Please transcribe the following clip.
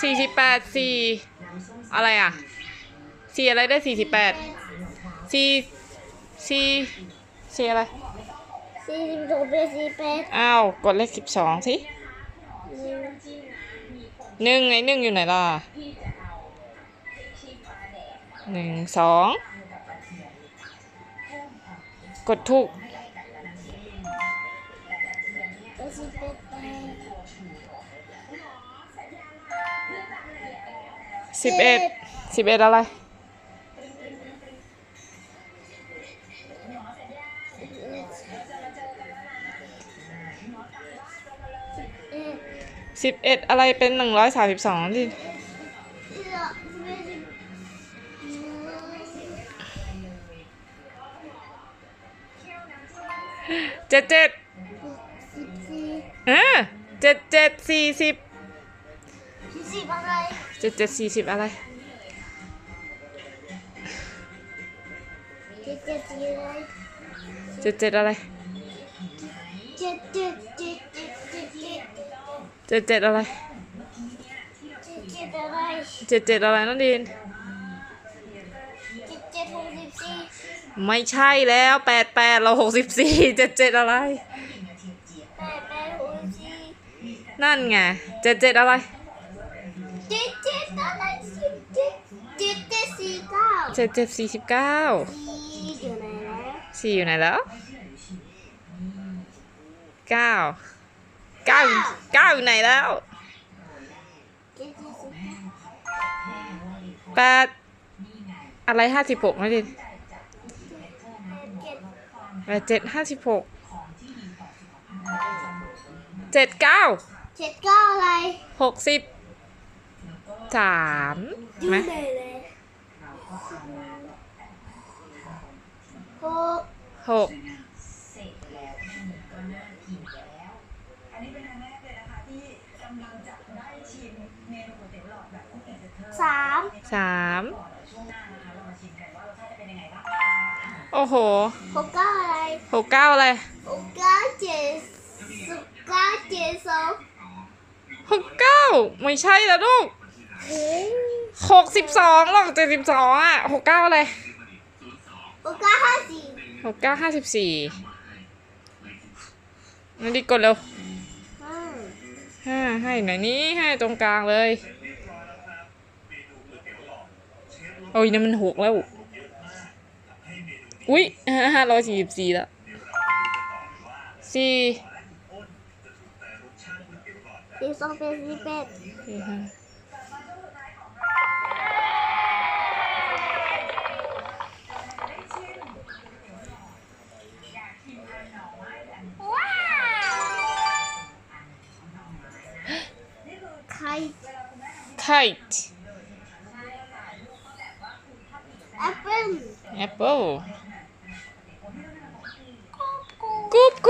สี่สิบแปดสี่อะไรอะสี่อะไรได้สี่สิบแปดสี่สี่สี่อะไรสี่สิบสองเป็นสี่แปดอ้าว กดเลขสิบสองสิหนึ่งไอ้หนึ่งอยู่ไหนล่ะหนึ่งสองกดถูกเป็น สี่แปดแปดสิบเอ็ดสิบเอ็ดอะไรเอ็ดสิบเอ็ดอะไรเป็นหนึ่งร้อยสามสิบสองดิสิบสองสิบเอ็ดสิบเจ็ดเจ็ดสิบสี่เออเจ็ดเจ็ดสี่สิบสิบอะไร เจ็ดเจ็ดสี่สิบอะไรเจ็ดเจ็ดสี่อะไรเจ็ดเจ็ดอะไรเจ็ดเจ็ดเจ็ดเจ็ดเจ็ดเจ็ดเจ็ดเจ็ดอะไรเจ็ดเจ็ดอะไรเจ็ดเจ็ดอะไรน้องดินเจ็ดเจ็ดหกสิบสี่ไม่ใช่แล้วแปดแปดเราหกสิบสี่เจ็ดเจ็ดอะไรแปดแปดหกสิบสี่นั่นไงเจ็ดเจ็ดอะไร เจ็ดเจ็ดอะไรสิบเจ็ดเจ็ดเจ็ดสี่เก้าเจ็ดเจ็ดสี่สิบเก้าสี่อยู่ไหนแล้วสี่อยู่ไหนแล้วเก้าเก้าเก้าอยู่ไหนแล้วเจ็ดเจ็ดสี่แปดอะไรห้าสิบหกนะดิแปดเจ็ดแปดเจ็ดห้าสิบหกเจ็ดเก้าเจ็ดเก้าอะไรหกสิบ สามอยู่ไหมไหนเลยหกหกอันนี้เป็นครั้งแรกเลยนะคะที่กำลังจะได้ชิมเมนูก๋วยเตี๋ยวหลอดแบบคุณเอกเธอสามสามก่อนช่วงหน้านะคะเรามาชิมกันว่ารสชาติจะเป็นยังไงบ้างโอ้โหหกเก้าอะไรหกเก้าอะไรหกเก้าเจ็ดสิบเก้าเจ็ดสองหกเก้าไม่ใช่แล้วลูกเฮ้ย หกสิบสองหรอกเจ็ดสิบสองอะหกเก้าอะไรหกเก้าห้าสี่หกเก้าห้าสิบสี่นั่นดีกดเร็วห้าห้าให้ไหนนี้ให้ตรงกลางเลย โอ้ยนั่นมันหกแล้ว อุ้ยห้าร้อยสี่สิบสี่แล้วสี่สี่สองเป็นสี่แปด kite แอปเปิ้ล apple กุ๊บกุ๊บ